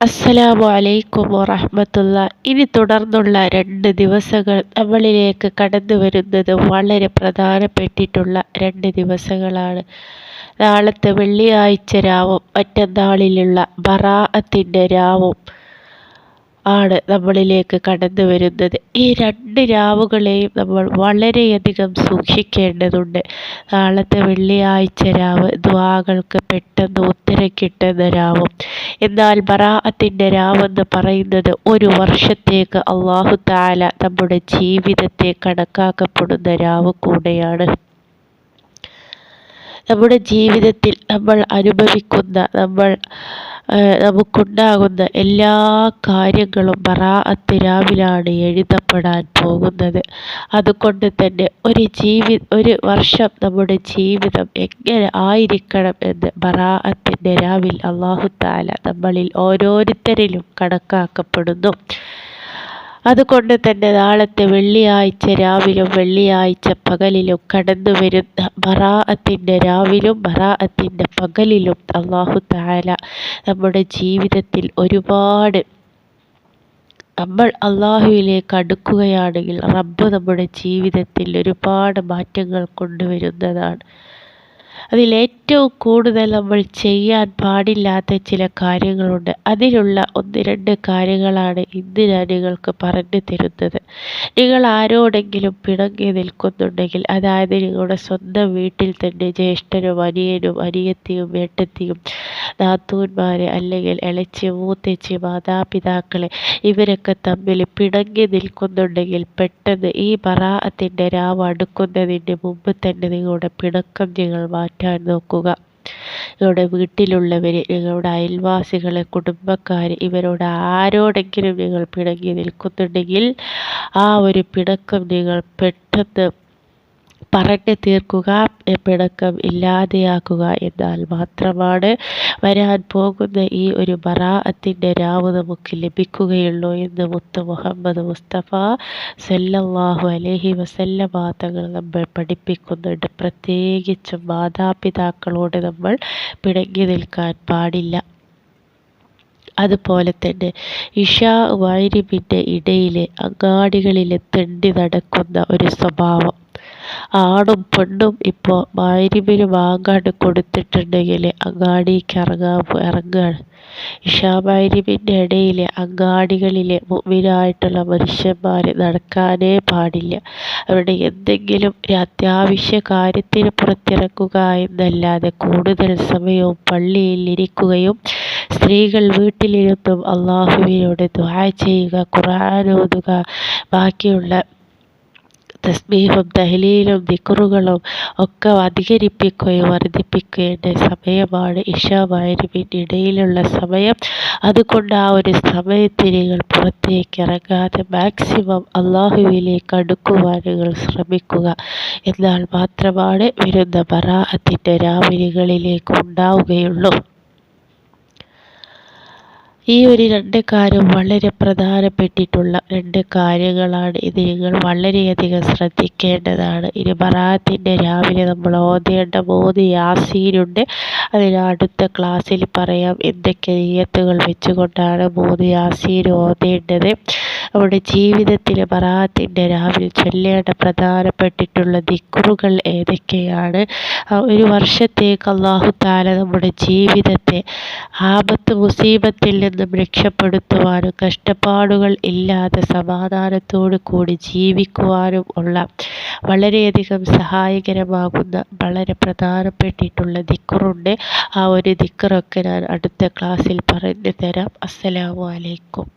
അസ്സലാമു അലൈക്കും വറഹ്മത്തുള്ള. ഇനി തുടർന്നുള്ള രണ്ട് ദിവസങ്ങൾ നമ്മളിലേക്ക് കടന്നു വരുന്നത് വളരെ പ്രധാനപ്പെട്ടിട്ടുള്ള രണ്ട് ദിവസങ്ങളാണ്. നാളത്തെ വെള്ളിയാഴ്ച രാവും മറ്റന്നാളിലുള്ള ബറാഅത്തിന്റെ രാവും ആണ് നമ്മളിലേക്ക് കടന്നു വരുന്നത്. ഈ രണ്ട് രാവുകളെയും നമ്മൾ വളരെയധികം സൂക്ഷിക്കേണ്ടതുണ്ട്. നാളത്തെ വെള്ളിയാഴ്ച രാവ് ദ്വാകൾക്ക് പെട്ടെന്ന് ഉത്തരം കിട്ടുന്ന രാവും. എന്നാൽ ബറാഅത്തിന്റെ രാവെന്ന് പറയുന്നത് ഒരു വർഷത്തേക്ക് അള്ളാഹു താല നമ്മുടെ ജീവിതത്തെ കണക്കാക്കപ്പെടുന്ന രാവ് കൂടെയാണ്. നമ്മുടെ ജീവിതത്തിൽ നമ്മൾ അനുഭവിക്കുന്ന നമ്മൾ നമുക്കുണ്ടാകുന്ന എല്ലാ കാര്യങ്ങളും ബറാഅത്ത് രാവിലാണ് എഴുതപ്പെടാൻ പോകുന്നത്. അതുകൊണ്ട് തന്നെ ഒരു ജീവി ഒരു വർഷം നമ്മുടെ ജീവിതം എങ്ങനെ ആയിരിക്കണം എന്ന് ബറാഅത്തിന്റെ രാവിൽ അള്ളാഹു താല നമ്മളിൽ ഓരോരുത്തരിലും കണക്കാക്കപ്പെടുന്നു. അതുകൊണ്ട് തന്നെ നാളത്തെ വെള്ളിയാഴ്ച രാവിലും വെള്ളിയാഴ്ച പകലിലും കടന്നു വരുന്ന ബറാഅത്തിന്റെ രാവിലും ബറാഅത്തിന്റെ പകലിലും അള്ളാഹു താല നമ്മുടെ ജീവിതത്തിൽ ഒരുപാട് നമ്മൾ അള്ളാഹുവിലേക്ക് അടുക്കുകയാണെങ്കിൽ റബ്ബ് നമ്മുടെ ജീവിതത്തിൽ ഒരുപാട് മാറ്റങ്ങൾ കൊണ്ടുവരുന്നതാണ്. അതിലേറ്റവും കൂടുതൽ നമ്മൾ ചെയ്യാൻ പാടില്ലാത്ത ചില കാര്യങ്ങളുണ്ട്. അതിലുള്ള ഒന്ന് രണ്ട് കാര്യങ്ങളാണ് ഇന്ന് ഞാൻ നിങ്ങൾക്ക് പറഞ്ഞു തരുന്നത്. നിങ്ങൾ ആരോടെങ്കിലും പിണങ്ങി നിൽക്കുന്നുണ്ടെങ്കിൽ അതായത് നിങ്ങളുടെ സ്വന്തം വീട്ടിൽ തന്നെ ജ്യേഷ്ഠനും അനിയനും അനിയത്തിയും ഏട്ടത്തിയും നാത്തൂന്മാരെ അല്ലെങ്കിൽ ഇളച്ചി മൂത്തച്ചി മാതാപിതാക്കളെ ഇവരൊക്കെ തമ്മിൽ പിണങ്ങി നിൽക്കുന്നുണ്ടെങ്കിൽ പെട്ടെന്ന് ഈ പറാത്തിന്റെ രാവ് അടുക്കുന്നതിന്റെ മുമ്പ് തന്നെ നിങ്ങളുടെ പിണക്കം നിങ്ങൾ മാറ്റാൻ നോക്കുക. നിങ്ങളുടെ വീട്ടിലുള്ളവർ നിങ്ങളുടെ അയൽവാസികളെ കുടുംബക്കാർ ഇവരോട് ആരോടെങ്കിലും നിങ്ങൾ പിണങ്ങി നിൽക്കുന്നുണ്ടെങ്കിൽ ആ ഒരു പിണക്കം നിങ്ങൾ പെട്ടെന്ന് പറഞ്ഞു തീർക്കുക പിണക്കം ഇല്ലാതെയാക്കുക എന്നാൽ മാത്രമാണ് വരാൻ പോകുന്ന ഈ ഒരു ബറാഅത്തിന്റെ രാവ് നമുക്ക് ലഭിക്കുകയുള്ളൂ എന്ന് മുത്ത് മുഹമ്മദ് മുസ്തഫ സല്ലല്ലാഹു അലഹി വസല്ലമ തങ്ങൾ നമ്മൾ പഠിപ്പിക്കുന്നുണ്ട്. പ്രത്യേകിച്ചും മാതാപിതാക്കളോട് നമ്മൾ പിണങ്ങി നിൽക്കാൻ പാടില്ല. അതുപോലെ തന്നെ ഇഷാ വൈരിബിന്റെ ഇടയിലെ അങ്ങാടികളിൽ തെണ്ടി നടക്കുന്ന ഒരു സ്വഭാവം. ആണും പെണ്ണും ഇപ്പോൾ മഗ്‌രിബിന് വാങ്ങാണ്ട് കൊടുത്തിട്ടുണ്ടെങ്കിൽ അങ്ങാടിക്ക് ഇറങ്ങാൻ. ഇറങ്ങുകയാണ് ഇഷാ മഗ്‌രിബിന്റെ ഇടയിൽ അങ്ങാടികളിൽ മുഅ്മിനായിട്ടുള്ള മനുഷ്യന്മാർ നടക്കാനേ പാടില്ല. അവരുടെ എന്തെങ്കിലും അത്യാവശ്യ കാര്യത്തിന് പുറത്തിറക്കുക എന്നല്ലാതെ കൂടുതൽ സമയവും പള്ളിയിൽ ഇരിക്കുകയും സ്ത്രീകൾ വീട്ടിലിരുന്നും അള്ളാഹുവിനോട് ദുആ ചെയ്യുക ഖുർആൻ ഓതുക ബാക്കിയുള്ള തസ്ബീഹും തഹ്ലീലും ദിക്റുകളും ഒക്കെ അധികരിപ്പിക്കുകയും വർദ്ധിപ്പിക്കേണ്ട സമയമാണ് ഇഷാ മഗ്‌രിബിന്റെ ഇടയിലുള്ള സമയം. അതുകൊണ്ട് ആ ഒരു സമയത്ത് നിങ്ങൾ പുറത്തേക്ക് ഇറങ്ങാതെ മാക്സിമം അള്ളാഹുവിലേക്ക് അടുക്കുവാൻ നിങ്ങൾ ശ്രമിക്കുക. എന്നാൽ മാത്രമാണ് വരുന്ന ബറാഅത്തിന്റെ രാവിലികളിലേക്ക് ഉണ്ടാവുകയുള്ളൂ. ഈ ഒരു രണ്ട് കാര്യം വളരെ പ്രധാനപ്പെട്ടിട്ടുള്ള രണ്ട് കാര്യങ്ങളാണ്. ഇത് നിങ്ങൾ വളരെയധികം ശ്രദ്ധിക്കേണ്ടതാണ്. ഇനി ബറാത്തിന്റെ രാവിലെ നമ്മൾ ഓതേണ്ട മൂന്ന് യാസീനുണ്ട്. അതിന് അടുത്ത ക്ലാസ്സിൽ പറയാം എന്തൊക്കെ നീയത്തുകൾ വെച്ചുകൊണ്ടാണ് മൂന്ന് യാസീൻ ഓതേണ്ടത്. നമ്മുടെ ജീവിതത്തിൽ ബറാത്തിന്റെ രാവിലെ ചൊല്ലേണ്ട പ്രധാനപ്പെട്ടിട്ടുള്ള ദിക്റുകൾ ഏതൊക്കെയാണ്? ഒരു വർഷത്തേക്ക് അള്ളാഹു താല നമ്മുടെ ജീവിതത്തെ ആപത്ത് മുസീബത്തിൽ നിന്നും രക്ഷപ്പെടുത്തുവാനും കഷ്ടപ്പാടുകൾ ഇല്ലാതെ സമാധാനത്തോടു കൂടി ജീവിക്കുവാനും ഉള്ള വളരെയധികം സഹായകരമാകുന്ന വളരെ പ്രധാനപ്പെട്ടിട്ടുള്ള ദിക്റുണ്ട് ആ ഒരു ദിക്കുറൊക്കെ ഞാൻ അടുത്ത ക്ലാസ്സിൽ പറഞ്ഞു തരാം. അസ്സലാമു അലൈക്കും.